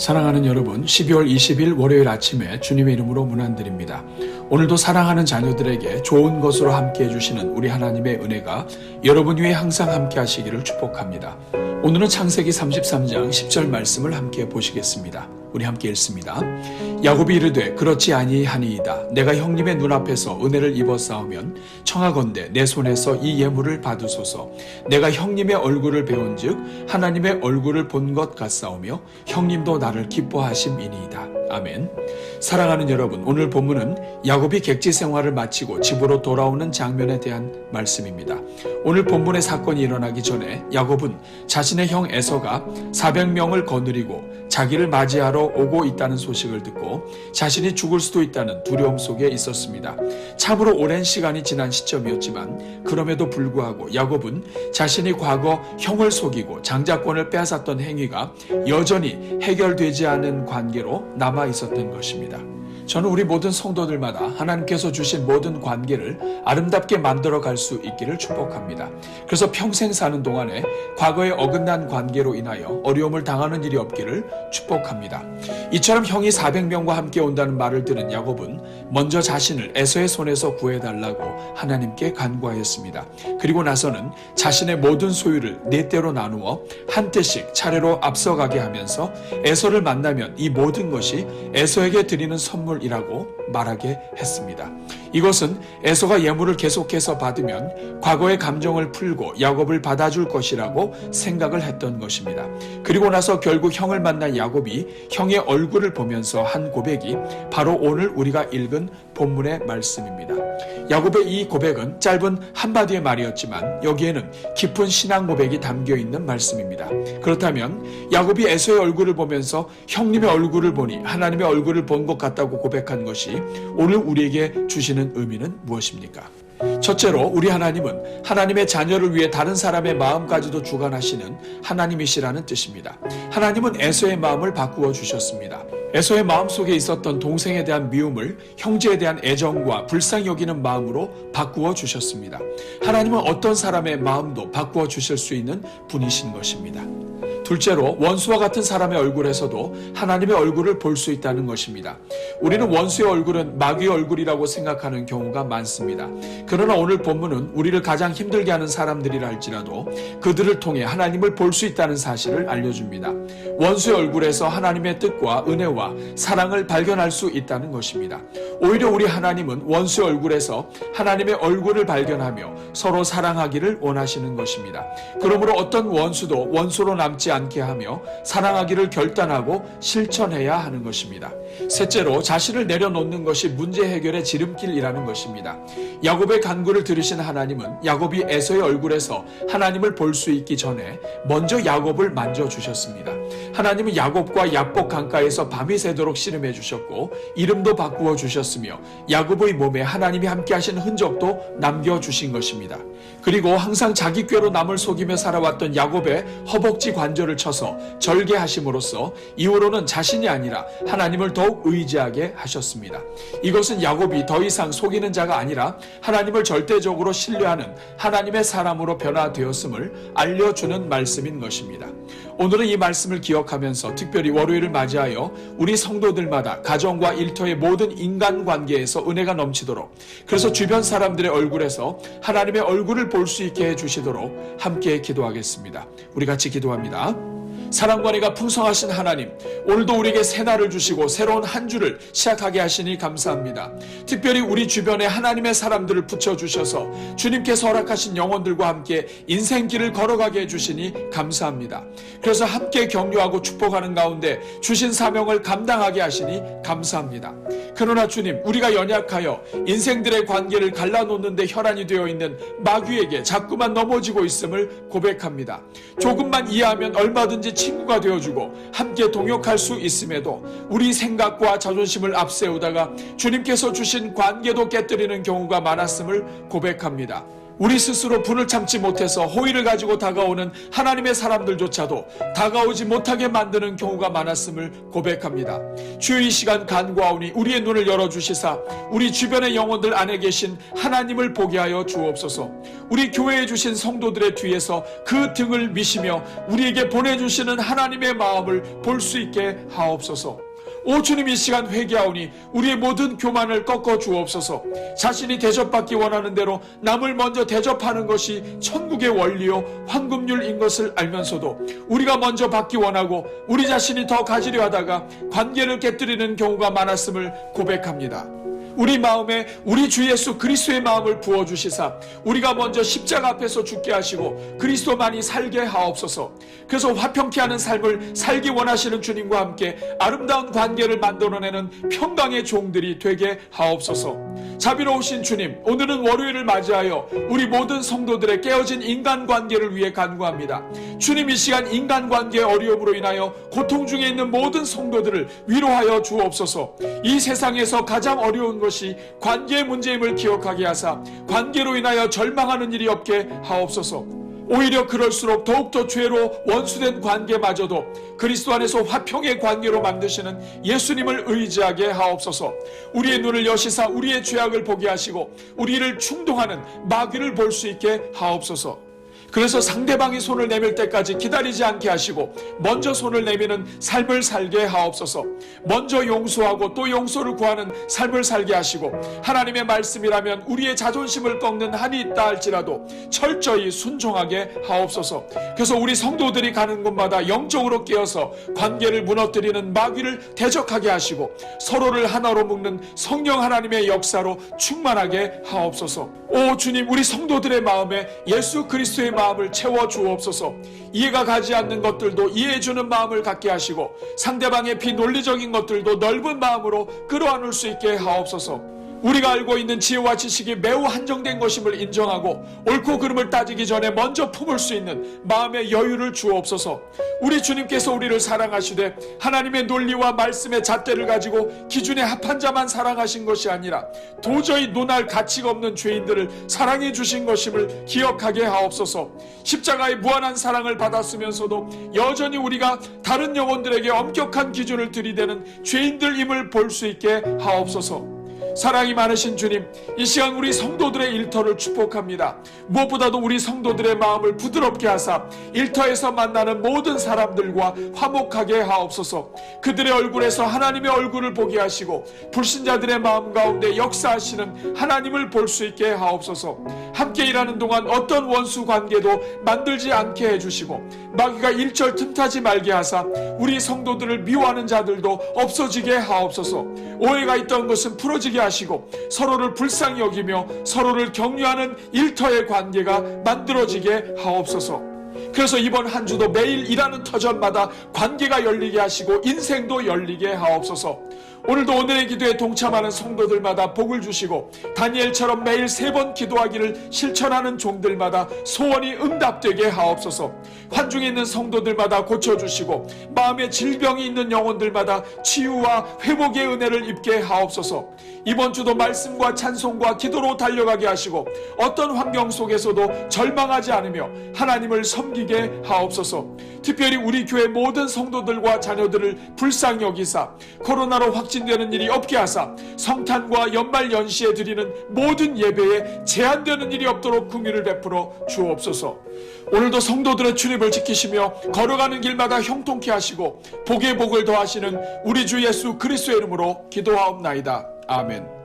사랑하는 여러분, 12월 20일 월요일 아침에 주님의 이름으로 문안드립니다. 오늘도 사랑하는 자녀들에게 좋은 것으로 함께 해주시는 우리 하나님의 은혜가 여러분 위에 항상 함께 하시기를 축복합니다. 오늘은 창세기 33장 10절 말씀을 함께 보시겠습니다. 우리 함께 읽습니다. 야곱이 이르되 그렇지 아니하니이다. 내가 형님의 눈앞에서 은혜를 싸우면 청하건대 내 손에서 이 예물을 받으소서. 내가 형님의 얼굴을 배운즉 하나님의 얼굴을 본 것 같사오며 형님도 나를 기뻐하심이니이다. 아멘. 사랑하는 여러분, 오늘 본문은 야곱이 객지 생활을 마치고 집으로 돌아오는 장면에 대한 말씀입니다. 오늘 본문의 사건이 일어나기 전에 야곱은 자신의 형 에서가 400명을 거느리고 자기를 맞이하러 오고 있다는 소식을 듣고 자신이 죽을 수도 있다는 두려움 속에 있었습니다. 참으로 오랜 시간이 지난 시점이었지만 그럼에도 불구하고 야곱은 자신이 과거 형을 속이고 장자권을 빼앗았던 행위가 여전히 해결되지 않은 관계로 남아 있었던 것입니다. 저는 우리 모든 성도들마다 하나님께서 주신 모든 관계를 아름답게 만들어 갈 수 있기를 축복합니다. 그래서 평생 사는 동안에 과거에 어긋난 관계로 인하여 어려움을 당하는 일이 없기를 축복합니다. 이처럼 형이 400명과 함께 온다는 말을 들은 야곱은 먼저 자신을 에서의 손에서 구해달라고 하나님께 간구하였습니다. 그리고 나서는 자신의 모든 소유를 네 대로 나누어 한 대씩 차례로 앞서가게 하면서 에서를 만나면 이 모든 것이 에서에게 드리는 선물 이라고 말하게 했습니다. 이것은 에서가 예물을 계속해서 받으면 과거의 감정을 풀고 야곱을 받아줄 것이라고 생각을 했던 것입니다. 그리고 나서 결국 형을 만난 야곱이 형의 얼굴을 보면서 한 고백이 바로 오늘 우리가 읽은 본문의 말씀입니다. 야곱의 이 고백은 짧은 한마디의 말이었지만 여기에는 깊은 신앙 고백이 담겨 있는 말씀입니다. 그렇다면 야곱이 에서의 얼굴을 보면서 형님의 얼굴을 보니 하나님의 얼굴을 본 것 같다고 고백한 것이 오늘 우리에게 주시는 의미는 무엇입니까? 첫째로 우리 하나님은 하나님의 자녀를 위해 다른 사람의 마음까지도 주관하시는 하나님이시라는 뜻입니다. 하나님은 에서의 마음을 바꾸어 주셨습니다. 에서의 마음속에 있었던 동생에 대한 미움을 형제에 대한 애정과 불쌍히 여기는 마음으로 바꾸어 주셨습니다. 하나님은 어떤 사람의 마음도 바꾸어 주실 수 있는 분이신 것입니다. 둘째로 원수와 같은 사람의 얼굴에서도 하나님의 얼굴을 볼 수 있다는 것입니다. 우리는 원수의 얼굴은 마귀의 얼굴이라고 생각하는 경우가 많습니다. 그러나 오늘 본문은 우리를 가장 힘들게 하는 사람들이라 할지라도 그들을 통해 하나님을 볼 수 있다는 사실을 알려줍니다. 원수의 얼굴에서 하나님의 뜻과 은혜와 사랑을 발견할 수 있다는 것입니다. 오히려 우리 하나님은 원수의 얼굴에서 하나님의 얼굴을 발견하며 서로 사랑하기를 원하시는 것입니다. 그러므로 어떤 원수도 원수로 남지 않게 하며 사랑하기를 결단하고 실천해야 하는 것입니다. 셋째로 자신을 내려놓는 것이 문제 해결의 지름길이라는 것입니다. 야곱의 간구를 들으신 하나님은 야곱이 에서의 얼굴에서 하나님을 볼 수 있기 전에 먼저 야곱을 만져 주셨습니다. 하나님은 야곱과 야복 강가에서 밤이 새도록 씨름해 주셨고 이름도 바꾸어 주셨으며 야곱의 몸에 하나님이 함께 하신 흔적도 남겨 주신 것입니다. 그리고 항상 자기 꾀로 남을 속이며 살아왔던 야곱의 허벅지 관절을 쳐서 절개하심으로써 이후로는 자신이 아니라 하나님을 더욱 의지하게 하셨습니다. 이것은 야곱이 더 이상 속이는 자가 아니라 하나님을 절대적으로 신뢰하는 하나님의 사람으로 변화되었음을 알려주는 말씀인 것입니다. 오늘은 이 말씀을 기억하면서 특별히 월요일을 맞이하여 우리 성도들마다 가정과 일터의 모든 인간 관계에서 은혜가 넘치도록 그래서 주변 사람들의 얼굴에서 하나님의 얼굴을 볼 수 있게 해 주시도록 함께 기도하겠습니다. 우리 같이 기도합니다. 사랑관이가 풍성하신 하나님, 오늘도 우리에게 새날을 주시고 새로운 한 주를 시작하게 하시니 감사합니다. 특별히 우리 주변에 하나님의 사람들을 붙여주셔서 주님께서 허락하신 영혼들과 함께 인생길을 걸어가게 해주시니 감사합니다. 그래서 함께 격려하고 축복하는 가운데 주신 사명을 감당하게 하시니 감사합니다. 그러나 주님, 우리가 연약하여 인생들의 관계를 갈라놓는데 혈안이 되어 있는 마귀에게 자꾸만 넘어지고 있음을 고백합니다. 조금만 이해하면 얼마든지 친구가 되어주고 함께 동역할 수 있음에도 우리 생각과 자존심을 앞세우다가 주님께서 주신 관계도 깨뜨리는 경우가 많았음을 고백합니다. 우리 스스로 분을 참지 못해서 호의를 가지고 다가오는 하나님의 사람들조차도 다가오지 못하게 만드는 경우가 많았음을 고백합니다. 주의 이 시간 간구하오니 우리의 눈을 열어주시사 우리 주변의 영혼들 안에 계신 하나님을 보게 하여 주옵소서. 우리 교회에 주신 성도들의 뒤에서 그 등을 미시며 우리에게 보내주시는 하나님의 마음을 볼 수 있게 하옵소서. 오 주님 이 시간 회개하오니 우리의 모든 교만을 꺾어 주옵소서 자신이 대접받기 원하는 대로 남을 먼저 대접하는 것이 천국의 원리요 황금률인 것을 알면서도 우리가 먼저 받기 원하고 우리 자신이 더 가지려 하다가 관계를 깨뜨리는 경우가 많았음을 고백합니다. 우리 마음에 우리 주 예수 그리스도의 마음을 부어 주시사 우리가 먼저 십자가 앞에서 죽게 하시고 그리스도만이 살게 하옵소서. 그래서 화평케 하는 삶을 살기 원하시는 주님과 함께 아름다운 관계를 만들어내는 평강의 종들이 되게 하옵소서. 자비로우신 주님, 오늘은 월요일을 맞이하여 우리 모든 성도들의 깨어진 인간 관계를 위해 간구합니다. 주님 이 시간 인간 관계의 어려움으로 인하여 고통 중에 있는 모든 성도들을 위로하여 주옵소서. 이 세상에서 가장 어려운 것이 관계의 문제임을 기억하게 하사 관계로 인하여 절망하는 일이 없게 하옵소서. 오히려 그럴수록 더욱더 죄로 원수된 관계마저도 그리스도 안에서 화평의 관계로 만드시는 예수님을 의지하게 하옵소서. 우리의 눈을 여시사 우리의 죄악을 보게 하시고 우리를 충동하는 마귀를 볼 수 있게 하옵소서. 그래서 상대방이 손을 내밀 때까지 기다리지 않게 하시고 먼저 손을 내미는 삶을 살게 하옵소서. 먼저 용서하고 또 용서를 구하는 삶을 살게 하시고 하나님의 말씀이라면 우리의 자존심을 꺾는 한이 있다 할지라도 철저히 순종하게 하옵소서. 그래서 우리 성도들이 가는 곳마다 영적으로 깨어서 관계를 무너뜨리는 마귀를 대적하게 하시고 서로를 하나로 묶는 성령 하나님의 역사로 충만하게 하옵소서. 오 주님 우리 성도들의 마음에 예수 그리스도의 마음을 채워 주옵소서. 이해가 가지 않는 것들도 이해해 주는 마음을 갖게 하시고 상대방의 비논리적인 것들도 넓은 마음으로 끌어안을 수 있게 하옵소서. 우리가 알고 있는 지혜와 지식이 매우 한정된 것임을 인정하고 옳고 그름을 따지기 전에 먼저 품을 수 있는 마음의 여유를 주옵소서. 우리 주님께서 우리를 사랑하시되 하나님의 논리와 말씀의 잣대를 가지고 기준에 합한 자만 사랑하신 것이 아니라 도저히 논할 가치가 없는 죄인들을 사랑해 주신 것임을 기억하게 하옵소서. 십자가의 무한한 사랑을 받았으면서도 여전히 우리가 다른 영혼들에게 엄격한 기준을 들이대는 죄인들임을 볼 수 있게 하옵소서. 사랑이 많으신 주님, 이 시간 우리 성도들의 일터를 축복합니다. 무엇보다도 우리 성도들의 마음을 부드럽게 하사 일터에서 만나는 모든 사람들과 화목하게 하옵소서. 그들의 얼굴에서 하나님의 얼굴을 보게 하시고 불신자들의 마음 가운데 역사하시는 하나님을 볼 수 있게 하옵소서. 함께 일하는 동안 어떤 원수 관계도 만들지 않게 해주시고 마귀가 일절 틈타지 말게 하사 우리 성도들을 미워하는 자들도 없어지게 하옵소서. 오해가 있던 것은 풀어지게 하시고 서로를 불쌍히 여기며 서로를 격려하는 일터의 관계가 만들어지게 하옵소서. 그래서 이번 한 주도 매일 일하는 터전마다 관계가 열리게 하시고 인생도 열리게 하옵소서. 오늘도 오늘의 기도에 동참하는 성도들마다 복을 주시고 다니엘처럼 매일 세 번 기도하기를 실천하는 종들마다 소원이 응답되게 하옵소서. 환중에 있는 성도들마다 고쳐주시고 마음에 질병이 있는 영혼들마다 치유와 회복의 은혜를 입게 하옵소서. 이번 주도 말씀과 찬송과 기도로 달려가게 하시고 어떤 환경 속에서도 절망하지 않으며 하나님을 섬기게 하옵소서. 특별히 우리 교회 모든 성도들과 자녀들을 불쌍히 여기사 코로나로 확진되는 일이 없게 하사 성탄과 연말 연시에 드리는 모든 예배에 제한되는 일이 없도록 긍휼을 베풀어 주옵소서. 오늘도 성도들의 출입을 지키시며 걸어가는 길마다 형통케 하시고 복의 복을 더하시는 우리 주 예수 그리스도의 이름으로 기도하옵나이다. 아멘.